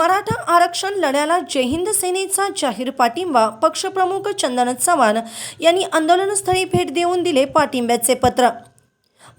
मराठा आरक्षण लढ्याला जयहिंद सेनेचा जाहीर पाठिंबा पक्षप्रमुख चंदन चव्हाण यांनी आंदोलनस्थळी भेट देऊन दिले पाठिंब्याचे पत्र.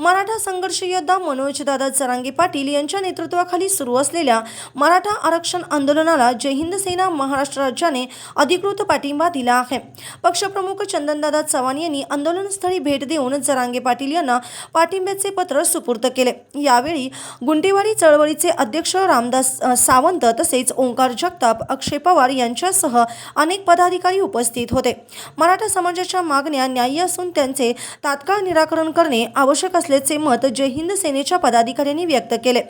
मराठा संघर्ष योद्धा मनोजदादा जरांगे पाटील यांच्या नेतृत्वाखाली सुरू असलेल्या मराठा आरक्षण आंदोलनाला जय हिंद सेना महाराष्ट्र राज्याने अधिकृत पाठिंबा दिला आहे. पक्षप्रमुख चंदनदादा चव्हाण यांनी आंदोलनस्थळी भेट देऊन जरांगे पाटील यांना पाठिंब्याचे पत्र सुपूर्द केले. यावेळी गुंटेवाडी चळवळीचे अध्यक्ष रामदास सावंत तसेच ओंकार जगताप अक्षय पवार यांच्यासह अनेक पदाधिकारी उपस्थित होते. मराठा समाजाच्या मागण्या न्याय्य असून त्यांचे तात्काळ निराकरण करणे आवश्यक असले असल्याचे मत जय हिंद सेनेच्या पदाधिकाऱ्यांनी व्यक्त केले.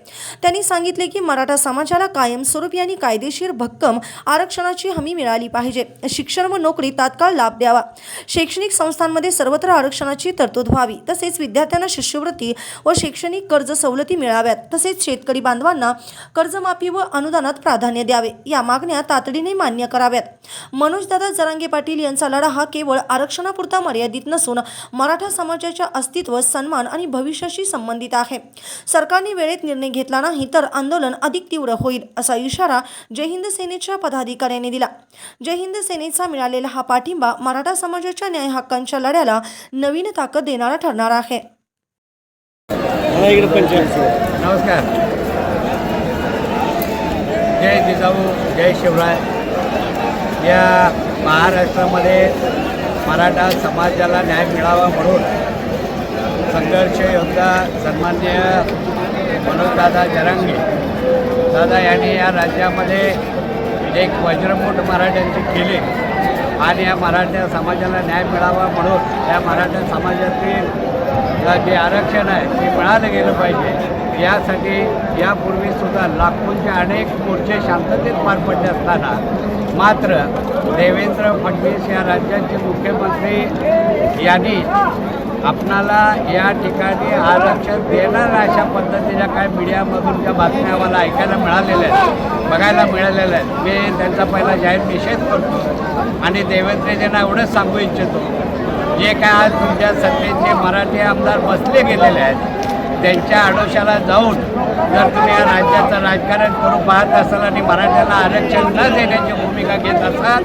त्यांनी सांगितले की मराठा समाजाला कायमस्वरूपी आणि कायदेशीर भक्कम आरक्षणाची हमी मिळाली पाहिजे. शिक्षण व नोकरी तात्काळ लाभ द्यावा. शैक्षणिक संस्थांमध्ये सर्वत्र आरक्षणाची तरतूद व्हावी. तसेच विद्यार्थ्यांना शिष्यवृत्ती व शैक्षणिक कर्ज सवलती मिळाव्यात. तसेच शेतकरी बांधवांना कर्जमाफी व अनुदानात प्राधान्य द्यावे. या मागण्या तातडीने मान्य कराव्यात. मनोजदादा जरांगे पाटील यांचा लढा हा केवळ आरक्षणापुरता मर्यादित नसून मराठा समाजाच्या अस्तित्व सन्मान आणि भविष्याशी संबंधित आहे. सरकारने वेळेत निर्णय घेतला नाही तर आंदोलन अधिक तीव्र होईल असा इशारा जय हिंद सेनेच्या पदाधिकाऱ्यांनी दिला. जय हिंद सेनेचा मिळालेला हा पाठिंबा मराठा समाजाच्या न्याय हक्कांच्या लढ्याला नवीन ताकद देणारा ठरणार आहे. नमस्कार. जय जिजाऊ जय शिवराय. या महाराष्ट्रामध्ये मराठा समाजाला न्याय मिळावा म्हणून संघर्ष योद्धा सन्मान्य मनोजदादा जरांगे. दादा यांनी या राज्यामध्ये एक वज्रमूठ मराठ्यांची केली आणि या मराठा समाजाला न्याय मिळावा म्हणून या मराठा समाजातील जे आरक्षण आहे ते मिळालं गेलं पाहिजे. यासाठी यापूर्वीसुद्धा लाखोंचे अनेक मोर्चे शांततेत पार पडले असताना मात्र देवेंद्र फडणवीस या राज्याचे मुख्यमंत्री यांनी आपणाला या ठिकाणी आरक्षण देणार अशा पद्धतीच्या काय मीडियामधून ज्या बातम्या मला ऐकायला मिळालेल्या आहेत बघायला मिळालेल्या आहेत. मी त्यांचा पहिला जाहीर निषेध करतो आणि देवेंद्रजींना एवढंच सांगू इच्छितो. जे काय आज तुमच्या सत्तेचे मराठी आमदार बसले गेलेले आहेत त्यांच्या आडोशाला जाऊन जर तुम्ही या राज्याचं राजकारण करू पाहत असाल आणि मराठ्याला आरक्षण न देण्याची भूमिका घेत असाल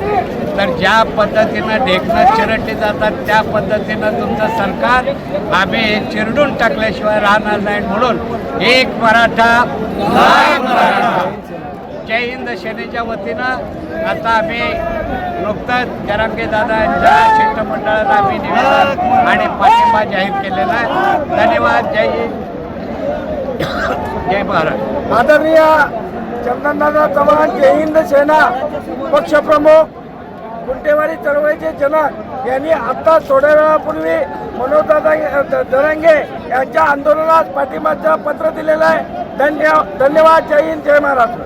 तर ज्या पद्धतीनं ढेकणं चिरटले जातात त्या पद्धतीनं तुमचं सरकार आम्ही चिरडून टाकल्याशिवाय राहणार नाही. म्हणून एक मराठा मराठा जय हिंद सेनेच्या वतीनं आता आम्ही नुकतंच जरंगे दादा यांच्या शिष्टमंडळाला आम्ही निवेदन आणि पाठिंबा जाहीर केलेला आहे. धन्यवाद जय हिंद. जय महाराज आदरणीय चंदनदादा चव्हाण जय हिंद सेना पक्षप्रमुख गुंटेवाडी चळवळीचे जनक यांनी आता थोड्या वेळापूर्वी मनोजदादा दरंगे यांच्या आंदोलनास पाठिंबाचं पत्र दिलेलं आहे. धन्य धन्यवाद जय हिंद जय महाराष्ट्र.